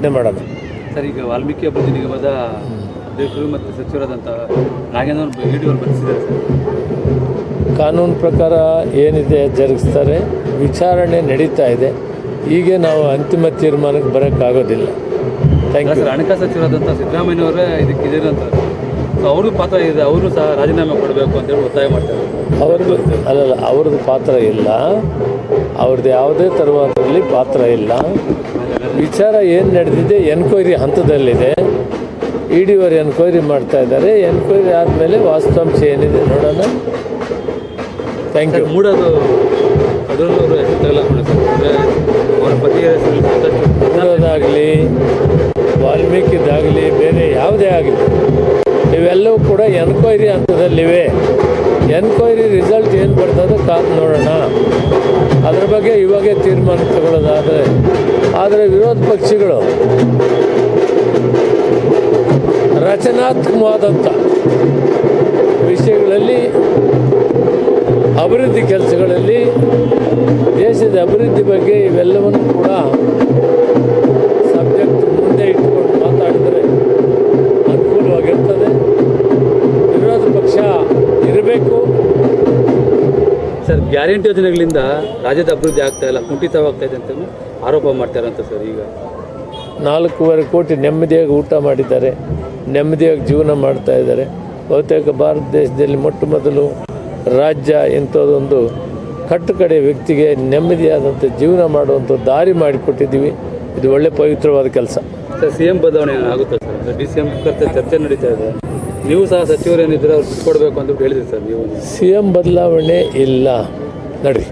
ಇದನ್ನೇ ಮಾಡೋಣ ಸರ್ ಈಗ ವಾಲ್ಮೀಕಿ ಅಭಿವೃದ್ಧಿ ನಿಗಮದ ಅಧ್ಯಕ್ಷರು ಮತ್ತು ಸಚಿವರಾದಂಥ ನಾಗೇಂದ್ರ ವಿಡಿಯೋ ಬರ್ತಿದ್ದಾರೆ ಸರ್. ಕಾನೂನು ಪ್ರಕಾರ ಏನಿದೆ ಜರುಗಿಸ್ತಾರೆ ವಿಚಾರಣೆ ನಡೀತಾ ಇದೆ. ಹೀಗೆ ನಾವು ಅಂತಿಮ ತೀರ್ಮಾನಕ್ಕೆ ಬರೋಕ್ಕಾಗೋದಿಲ್ಲ. ಥ್ಯಾಂಕ್ ಯು ಸರ್ ಹಣಕಾಸು ಸಚಿವರಾದಂಥ ಸಿದ್ದರಾಮಯ್ಯವರೇ ಇದಕ್ಕೆ ಇದೇನು ಅಂತ. ಸೊ ಅವ್ರದ್ದು ಪಾತ್ರ ಇದೆ ಅವರು ಸಹ ರಾಜೀನಾಮೆ ಕೊಡಬೇಕು ಅಂತೇಳಿ ಒತ್ತಾಯ ಮಾಡ್ತಾರೆ ಅವ್ರದ್ದು ಅಲ್ಲಲ್ಲ ಅವ್ರದ್ದು ಪಾತ್ರ ಇಲ್ಲ. ಅವ್ರದ್ದು ಯಾವುದೇ ತರುವಾದಲ್ಲಿ ಪಾತ್ರ ಇಲ್ಲ. ವಿಚಾರ ಏನು ನಡೆದಿದೆ ಎನ್ಕ್ವೈರಿ ಹಂತದಲ್ಲಿದೆ. ಇ ಡಿ ಅವರು ಎನ್ಕ್ವೈರಿ ಮಾಡ್ತಾ ಇದ್ದಾರೆ. ಎನ್ಕ್ವೈರಿ ಆದಮೇಲೆ ವಾಸ್ತವಾಂಶ ಏನಿದೆ ನೋಡೋಣ. ಥ್ಯಾಂಕ್ ಯು ಮೂಡೋದು ಮೂಡೋದಾಗಲಿ ವಾಲ್ಮೀಕಿದಾಗಲಿ ಬೇರೆ ಯಾವುದೇ ಆಗಲಿ ಇವೆಲ್ಲವೂ ಕೂಡ ಎನ್ಕ್ವೈರಿ ಹಂತದಲ್ಲಿವೆ. ಎನ್ಕ್ವೈರಿ ರಿಸಲ್ಟ್ ಏನು ಬರ್ತದೋ ಕಾದು ನೋಡೋಣ. ಅದ್ರ ಬಗ್ಗೆ ಇವಾಗೇ ತೀರ್ಮಾನ ತಗೊಳ್ಳೋದಾದರೆ ಆದರೆ ವಿರೋಧ ಪಕ್ಷಿಗಳು ರಚನಾತ್ಮಕವಾದಂಥ ವಿಷಯಗಳಲ್ಲಿ, ಅಭಿವೃದ್ಧಿ ಕೆಲಸಗಳಲ್ಲಿ, ದೇಶದ ಅಭಿವೃದ್ಧಿ ಬಗ್ಗೆ ಇವೆಲ್ಲವನ್ನು ಕೂಡ ಸಬ್ಜೆಕ್ಟ್ ಮುಂದೆ ಇಟ್ಕೊಂಡು ಸರ್ ಗ್ಯಾರಂಟಿ ಯೋಜನೆಗಳಿಂದ ರಾಜ್ಯದ ಅಭಿವೃದ್ಧಿ ಆಗ್ತಾ ಇಲ್ಲ ಕುಂಠಿತವಾಗ್ತಾ ಇದೆ ಅಂತ ಆರೋಪ ಮಾಡ್ತಾರಂತ ಸರ್ ಈಗ. ನಾಲ್ಕೂವರೆ ಕೋಟಿ ನೆಮ್ಮದಿಯಾಗಿ ಊಟ ಮಾಡಿದ್ದಾರೆ ನೆಮ್ಮದಿಯಾಗಿ ಜೀವನ ಮಾಡ್ತಾ ಇದ್ದಾರೆ. ಬಹುತೇಕ ಭಾರತ ದೇಶದಲ್ಲಿ ಮೊಟ್ಟ ಮೊದಲು ರಾಜ್ಯ ಇಂಥದ್ದೊಂದು ಕಟ್ಟುಕಡೆ ವ್ಯಕ್ತಿಗೆ ನೆಮ್ಮದಿಯಾದಂಥ ಜೀವನ ಮಾಡುವಂಥ ದಾರಿ ಮಾಡಿಕೊಟ್ಟಿದ್ದೀವಿ. ಇದು ಒಳ್ಳೆ ಪವಿತ್ರವಾದ ಕೆಲಸ. ಸರ್ ಸಿ ಎಂ ಬದಲಾವಣೆ ಆಗುತ್ತೆ ಸರ್? ಡಿ ಸಿ ಎಂ ಕರ್ತ ಚರ್ಚೆ ನಡೀತಾ ಇದೆ. ನೀವು ಸಹ ಸಚಿವರೇನಿದ್ರೆ ಅವ್ರು ಕೊಡಬೇಕು ಅಂತ ಹೇಳಿದ್ರಿ ಸರ್ ನೀವು. ಸಿ ಎಂ ಬದಲಾವಣೆ ಇಲ್ಲ. ನಡ್ರಿ.